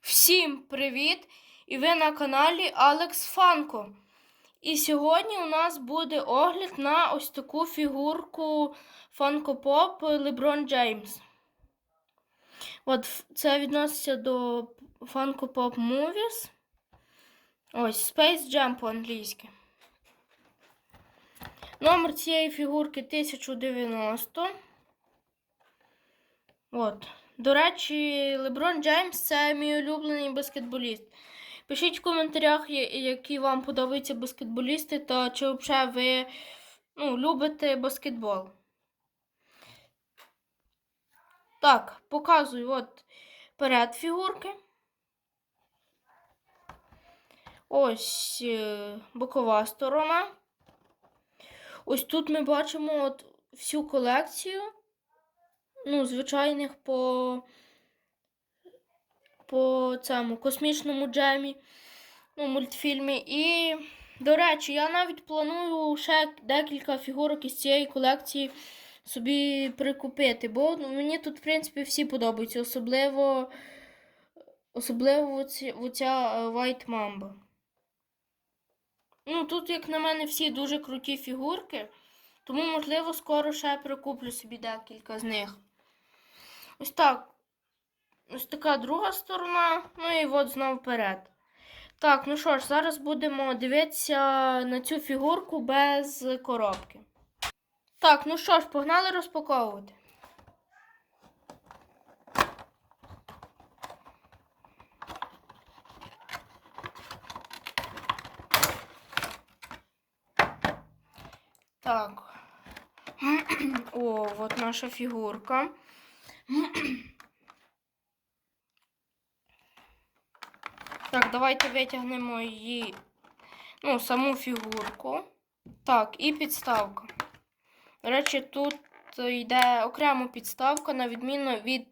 Всім привіт! І ви на каналі Алекс Фанко. І сьогодні у нас буде огляд на ось таку фігурку Funko Pop LeBron James. От це відноситься до Funko Pop Movies. Ось Space Jam по-англійськи. Номер цієї фігурки 1090. От. До речі, Леброн Джеймс це мій улюблений баскетболіст. Пишіть в коментарях, які вам подобаються баскетболісти, та чи взагалі ви ну, любите баскетбол. Так, показую от перед фігурки. Ось е, бокова сторона. Ось тут ми бачимо от всю колекцію ну, звичайних по, по цьому космічному джемі, ну, мультфільмі. І, до речі, я навіть планую ще декілька фігурок із цієї колекції собі прикупити, бо ну, мені тут, в принципі, всі подобаються, особливо, особливо оці, оця е, White Mamba. Ну, тут, як на мене, всі дуже круті фігурки, тому, можливо, скоро ще прикуплю собі декілька з них. Ось так. Ось така друга сторона. Ну і от знову вперед. Так, ну що ж, зараз будемо дивитися на цю фігурку без коробки. Так, ну що ж, погнали розпаковувати. Так. О, от наша фігурка. Так, давайте витягнемо її, ну, саму фігурку. Так, і підставка. До речі, тут йде окрема підставка, на відміну від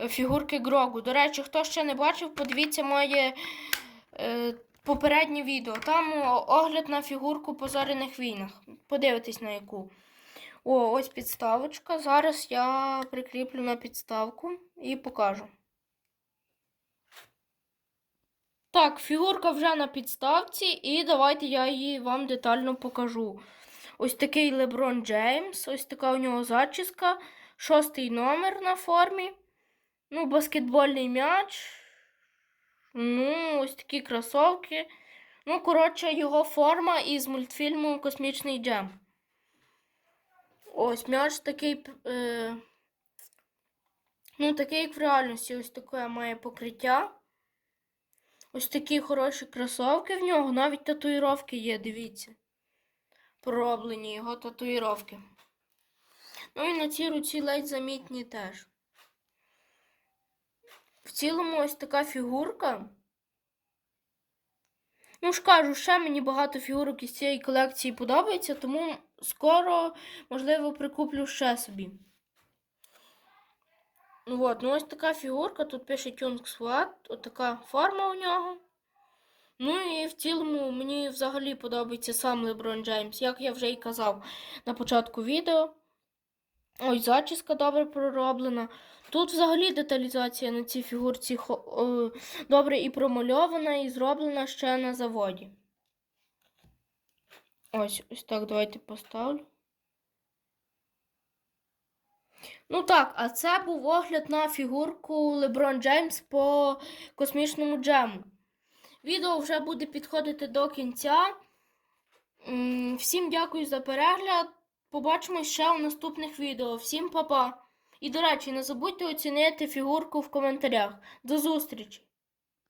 е, фігурки Грогу. До речі, хто ще не бачив, подивіться моє е, попереднє відео. Там огляд на фігурку по зоряних війнах. Подивитесь на яку. О, ось підставочка. Зараз я прикріплю на підставку і покажу. Так, фігурка вже на підставці, і давайте я її вам детально покажу. Ось такий Леброн Джеймс, ось така у нього зачіска, шостий номер на формі. Ну, баскетбольний м'яч. Ну, ось такі кросовки. Ну, коротше, його форма із мультфільму Космічний Джем. Ось м'яч такий. Е... Ну, такий, як в реальності, ось таке має покриття. Ось такі хороші кросовки в нього, навіть татуїровки є, дивіться. Пророблені його татуїровки. Ну і на цій руці ледь замітні теж. В цілому ось така фігурка. Ну ж кажу, ще мені багато фігурок із цієї колекції подобається, тому скоро, можливо, прикуплю ще собі. Ну от, ну ось така фігурка, тут пише Кюнгсфлат, от така форма у нього. Ну і в цілому мені взагалі подобається сам Леброн Джеймс, як я вже і казав на початку відео. Ось зачіска добре пророблена. Тут взагалі деталізація на цій фігурці е, добре і промальована, і зроблена ще на заводі. Ось, ось так давайте поставлю. Ну так, а це був огляд на фігурку Леброн Джеймс по космічному джему. Відео вже буде підходити до кінця. Всім дякую за перегляд. Побачимось ще у наступних відео. Всім па-па! І, до речі, не забудьте оцінити фігурку в коментарях. До зустрічі!